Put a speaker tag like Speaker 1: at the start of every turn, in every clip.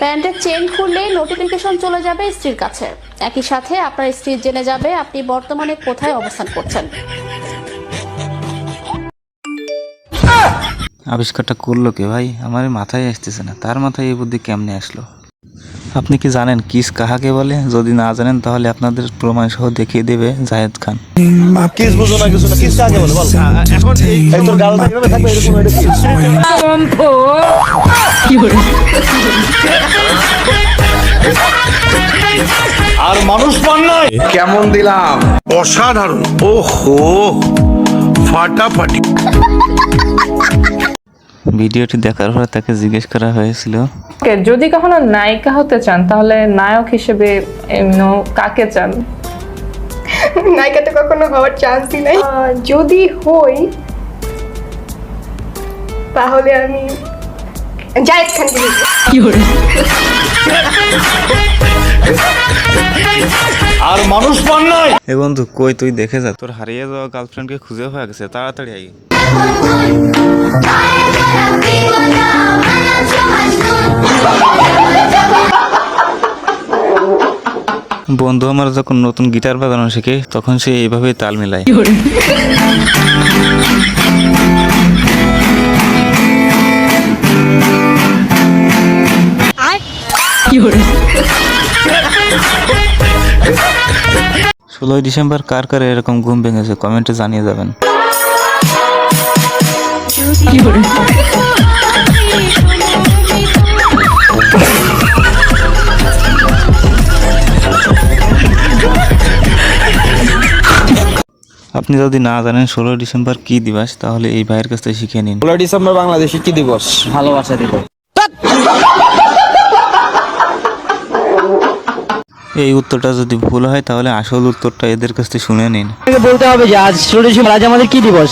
Speaker 1: প্যান্টের চেন খুললেই নোটিফিকেশন চলে যাবে স্ত্রীর কাছে। একই সাথে আপনার স্ত্রী জেনে যাবে আপনি বর্তমানে কোথায় অবস্থান করছেন।
Speaker 2: আবিষ্কারটা করল কে ভাই? আমার মাথায় আসতেছে না। তার মাথায় এই বুদ্ধি কেমনে আসলো? আপনি কি জানেন কিস কাহাকে বলে? যদি না জানেন তাহলে আপনাদের প্রমাণ সহ দেখিয়ে দেবে জাহেদ খান।
Speaker 3: কিস বুঝো না কিছু না কিস কাকে বলে বল। এখন এই তোর গাল থাকবে থাকবে এরকম এটা কিস আর মানুষ পান নয়
Speaker 4: কেমন দিলাম?
Speaker 5: অসাধারণ। ওহো ফাটাফাটি।
Speaker 2: ভিডিওটি দেখার পর তাকে জিজ্ঞেস করা হয়েছিল।
Speaker 6: যদি কখনো নায়িকা হতে চান তাহলে নায়ক হিসেবে এমন কাকে চান?
Speaker 7: নায়িকা তো কখনো হওয়ার চান্সই নাই। যদি হই তাহলে আমি জায়েদ খানকে নিব
Speaker 3: আর মানুষ পান নয়
Speaker 2: এ বন্ধু কই তুই দেখে যা। তোর হারিয়ে যাওয়া গার্লফ্রেন্ডকে খুঁজে হয়ে গেছে তাড়াতাড়ি আই বন্ধু আমার যখন নতুন গিটার বাজানো শেখে তখন সে এইভাবেই তাল মিলায়। ষোলোই ডিসেম্বর কার কার এরকম ঘুম ভেঙেছে? কমেন্টে জানিয়ে যাবেন। আপনি যদি না জানেন ষোলো ডিসেম্বর কি দিবস তাহলে এই ভাইয়ের কাছ থেকে শিখে নিন।
Speaker 4: ষোলো ডিসেম্বর বাংলাদেশে কি দিবস? ভালোবাসা দিবস।
Speaker 2: এই উত্তরটা যদি ভুল হয় তাহলে আসল উত্তরটা এদের কাছ থেকে শুনে নিন।
Speaker 4: বলতে হবে যে আজ ষোলো ডিসেম্বর আজ আমাদের কি দিবস?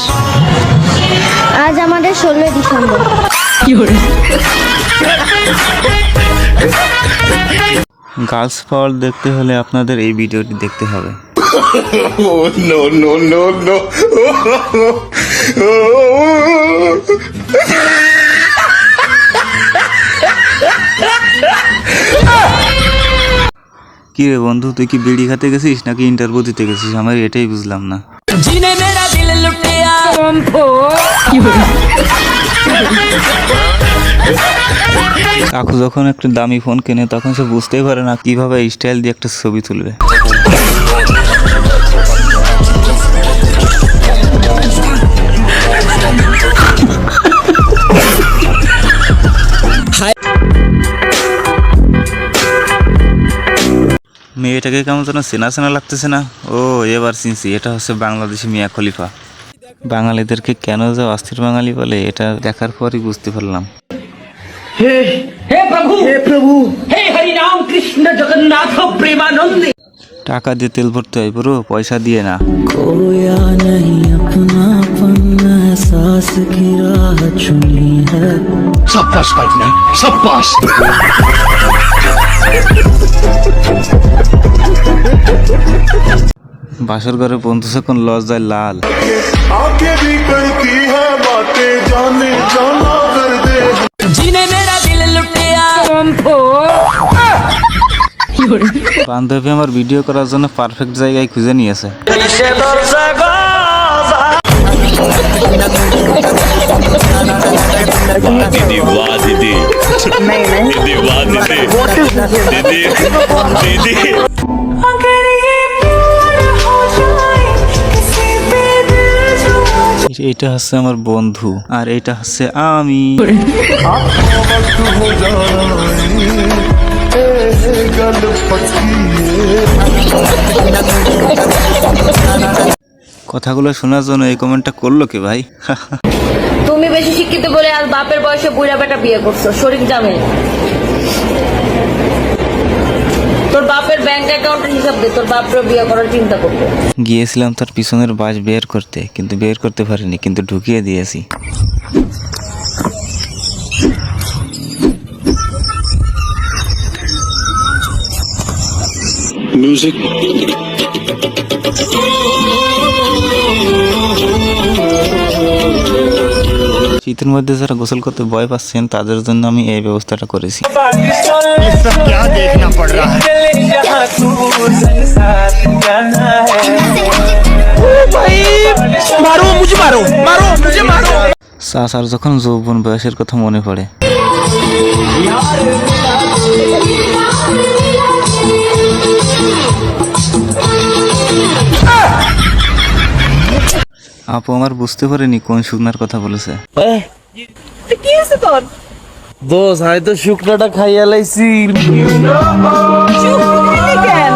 Speaker 8: আজ আমাদের ষোলোই ডিসেম্বর।
Speaker 2: গার্লস পাওয়ার দেখতে হলে আপনাদের এই ভিডিওটি দেখতে হবে।
Speaker 5: নো নো নো নো
Speaker 2: কি রে বন্ধু তুই কি বিড়ি খাতে গেছিস নাকি ইন্টারভিউ দিতে গেছিস? আমার এটাই বুঝলাম না। কাকু যখন একটা দামি ফোন কেনে তখন সে বুঝতেই পারে না কীভাবে স্টাইল দিয়ে একটা ছবি তুলবে। মেয়েটাকে কেমন যেন চেনা চেনা লাগতেছে না ও এবার চিনছি এটা হচ্ছে বাংলাদেশি মিয়া খলিফা বাঙালিদেরকে কেন যে অস্থির বাঙালি বলে এটা দেখার পরই বুঝতে পারলাম টাকা দিয়ে তেল ভরতে হয় পুরো পয়সা দিয়ে না বাসর ঘরে বন্ধু যখন লজ যায় লাল
Speaker 5: आगे भी करती বাসর ঘরে বন্ধু লস যায় লাল
Speaker 2: বান্ধবী আমার ভিডিও করার জন্য পারফেক্ট জায়গায় খুঁজে নিয়েছে
Speaker 9: দিদি দিদি দিদি
Speaker 2: এটা হচ্ছে আমার বন্ধু আর এটা হচ্ছে আমি। কথাগুলো শোনার জন্য এই কমেন্টটা করল কি ভাই?
Speaker 10: তুমি বেশি শিক্ষিত বলে আর বাপের বয়সে বুড়া বেটা বিয়ে করছ, শরীর জামে। তোর বাপের ব্যাংক অ্যাকাউন্টের হিসাব দে তোর বাপরে বিয়ে করার চিন্তা করবে।
Speaker 2: গিয়েছিলাম তার পিছনের বাস বের করতে কিন্তু বের করতে পারিনি কিন্তু ঢুকিয়ে দিয়েছি। শীতের মধ্যে যারা গোসল করতে ভয় পাচ্ছেন, তাদের জন্য আমি এই ব্যবস্থাটা করেছি। চাচার যখন যৌবন বয়সের কথা মনে পড়ে। আপু আমার বুঝতে পারিনি কোন শুকনার কথা বলেছে।
Speaker 3: দোষ আমি তো শুকনাটা খাইয়া লাইছি।
Speaker 11: কেন?